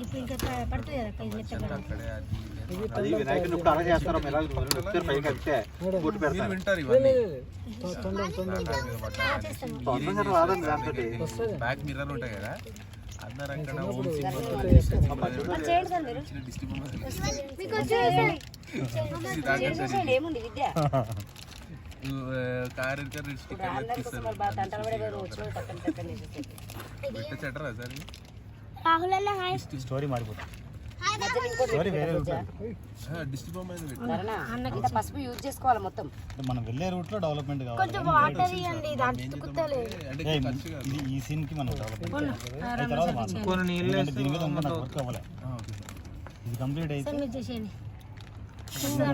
ఇప్పుడు ఇంకా ప- పడుతుంది కదా అక్క, ఇది మెత్తగా. అక్కడే అది ఇది అని. అది వినాయకుడిని ఇప్పుడు అలా చేస్తారు ఎలా వచ్చారు పైకి అంతే కొట్టు మీరు పెడతారు వింటారు ఇవన్నీ. ఆ, చేస్తాను. తొందరగా రాదండి దాంతో బ్యాక్ మిర్రర్ ఉంటాయి కదా అందరు అక్కడ ఓం సింబల్ మరి చేయండి సార్ మీరు. మీకు వచ్చి చేయండి, ఏముంది విద్య? కార్ చెట్టరా సార్ స్టోరీ మారిపోతుంది పసుపు యూజ్ చేసుకోవాలి మొత్తం. మనం వెళ్ళే రూట్లో డెవలప్మెంట్ వాటర్ ఇవ్వండి ఇది ఈ సీన్కి మనం డెవలప్మెంట్ దీని మీద వర్క్ అవ్వలే. ఇది కంప్లీట్ అయితే మీరు చేసేయండి.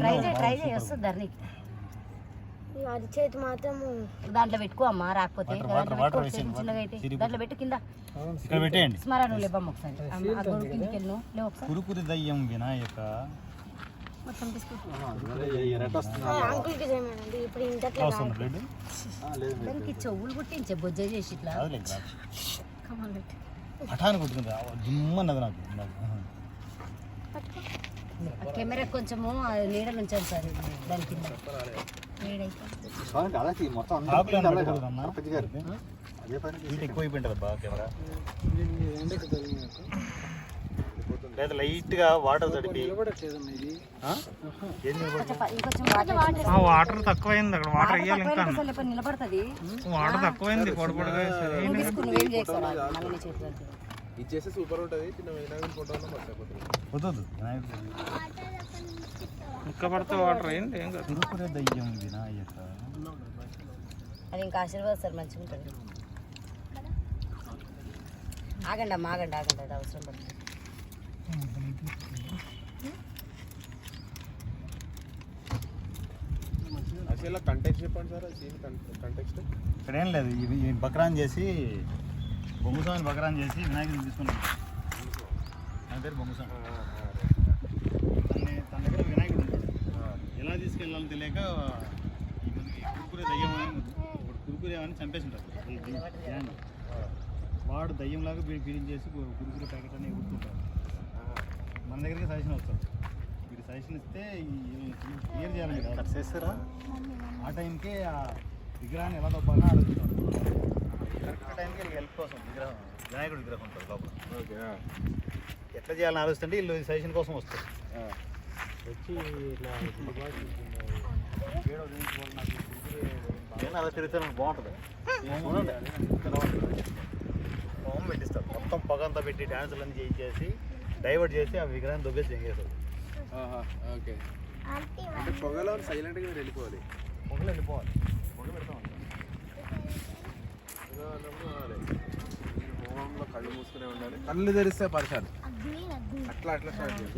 ట్రై చేయి ట్రై చేయి వస్తుంది ధరణికి. అది చేతి మాత్రం దాంట్లో పెట్టుకో అమ్మా రాకపోతే వాటర్, దాంట్లో పెట్టు కింద. ఇక్కడ పెట్టేయండి. స్మరణ లేవమ్మ ఒకసారి. కిందకి వెళ్ళు. లేవు ఒకసారి. కురుకురి దయ్యం వినాయక. మొత్తం అంకుల్కి చేయమనండి. ఇప్పుడు లేదు దానికి చెవులు కుట్టించే బొజ్జ చేసి ఇట్లా. పఠాన్ని కొట్టుకుంది జిమ్మన్నది నాకు. కెమెరా కొంచెము ఆ నీడలు ఉంచాను సార్ దాని కింద. నీడైతే. చూడండి అలా తీ- మొత్తం అంతా ఆకులు అలాగే పెట్టకూడదు అన్న. సర్పంచ్ గారు అదే. పని హీట్ ఎక్కువైపోయింటుంది బాగా కెమెరా. లేదా లైట్గా వాటర్ తడిపి. వాటర్ తక్కువైంది అక్కడ. వాటర్ వేయాలి ఇంకా. వాటర్ తక్కువైంది పొడి చేతిలో ఇచ్చేస్తే సూపర్ ఉంటుంది. చిన్న వినాయకుడి ఫోటో వద్దు వినాయకుడు ఇంకా పడితే వాటర్ అయింది ఏం కాదు. కురుకురి దయ్యం వినాయక. అది ఇంకా ఆశీర్వాదం సార్ మంచిగా ఉంటుంది ఆగండి అమ్మ ఆగండి ఆగండి. అది అవసరం పడుతుంది అసలు కంటెక్స్ట్ చెప్పండి సార్ సీన్ కంటెక్స్ట్ ఇక్కడ ఏం లేదు. ఇవి బక్రాన్ చేసి బొంగుస్వామిని బక్రాన్ చేసి వినాయకుడిని తీసుకున్నాం. నా పేరు బొంగుస్వామి తన తన దగ్గర వినాయకుడు ఉంటాడు ఎలా తీసుకెళ్ళాలో తెలియక ఈ కురుకురే దయ్యం అని ఒకడు కురుకురే అని చంపేసి ఉంటారు ధ్యానం. వాడు దయ్యంలాగా పీడించేసి కురుకురే ప్యాకెట్ అని ఎగురుతుంటాడు మన దగ్గరికి సజెషన్ వస్తాడు వీడు సజెషన్ ఇస్తే క్లియర్ చేయాలి కదా. చేస్తారా? ఆ టైంకి ఆ విగ్రహాన్ని ఎలా తప్పాలని ఆలోచిస్తాడు హెల్ప్ కోసం విగ్రహం వినాయకుడు విగ్రహం ఉంటుంది లోపల. ఓకే ఎట్లా చేయాలని ఆలోచిస్తుంటే వీళ్ళు సజెషన్ కోసం వస్తారు. వచ్చి ఇట్లా నేను అలా తిరుగుతాను బాగుంటుంది. హోమ్ పెట్టిస్తారు. మొత్తం పొగంతా పెట్టి డ్యాన్సులు అన్ని చేయించేసి డైవర్ట్ చేసి ఆ విగ్రహాన్ని దొబ్బేసి ఎంగేస్తారు ఓకే. అంటే పొగలో సైలెంట్గా మీరు వెళ్ళిపోవాలి. పొగలు వెళ్ళిపోవాలి. పొగ పెడతాం కళ్ళు మూసుకునే ఉండాలి. కళ్ళు తెరిస్తే పరిశాలు అట్లా అట్లా స్టార్ట్ చేయాలి.